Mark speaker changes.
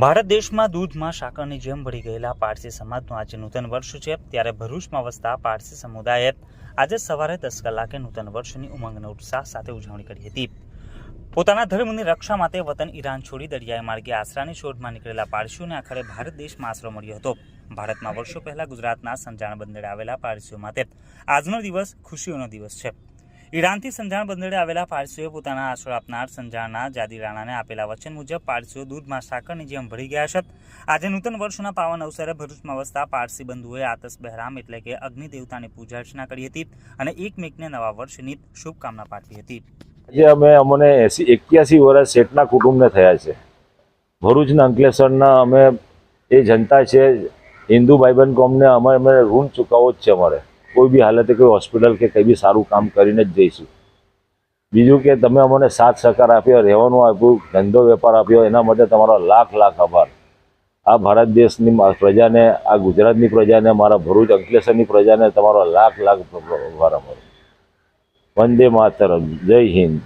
Speaker 1: ભારત દેશમાં દૂધમાં સાકરની જેમ ભળી ગયેલા પારસી સમાજનું આજે નૂતન વર્ષ છે. ત્યારે ભરૂચમાં વસતા પારસી સમુદાયે આજે સવારે દસ કલાકે નૂતન વર્ષની ઉમંગનો ઉત્સાહ સાથે ઉજવણી કરી હતી. પોતાના ધર્મની રક્ષા માટે વતન ઈરાન છોડી દરિયાઈ માર્ગે આશરાની શોધમાં નીકળેલા પારસીઓને આખરે ભારત દેશમાં આશરો મળ્યો હતો. ભારતમાં વર્ષો પહેલા ગુજરાતના સંજાણ બંદરે આવેલા પારસીઓ માટે આજનો દિવસ ખુશીઓનો દિવસ છે. ઈરાનથી સંજાણ બંદરે આવેલા પારસીઓએ પોતાના આશરો આપનાર સંજાણના જાદી રાણાને આપેલા વચન મુજબ પારસીઓ દૂધમાં સાકરની જેમ ભળી ગયા છે. આજે નૂતન વર્ષના પાવન અવસરે ભરૂચમાં વસતા પારસી બંધુઓએ આતસ બહેરામ એટલે કે અગ્નિ દેવતાની પૂજા અર્ચના કરી હતી અને એકમેકને નવા વર્ષની શુભકામના પાઠવી હતી.
Speaker 2: આજે અમે અમને એસી એક્યાસી વર્ષ શેઠના કુટુંબને થયા છે. ભરૂચના અંકલેશ્વરના અમે એ જનતા છે. હિન્દુ ભાઈબંધ કોમને અમે અમે ઋણ ચૂકવવો જ છે અમારે. કોઈ બી હાલતે કોઈ હોસ્પિટલ કે કંઈ બી સારું કામ કરીને જ જઈશું. બીજું કે તમે અમને સાથ સહકાર આપ્યો, રહેવાનું આપ્યું, ધંધો વેપાર આપ્યો, એના માટે તમારો લાખ લાખ આભાર. આ ભારત દેશની પ્રજાને, આ ગુજરાતની પ્રજાને, મારા ભરૂચ અંકલેશ્વરની પ્રજાને તમારો લાખ લાખ આભાર અમારો વંદે માતરમ જય હિન્દ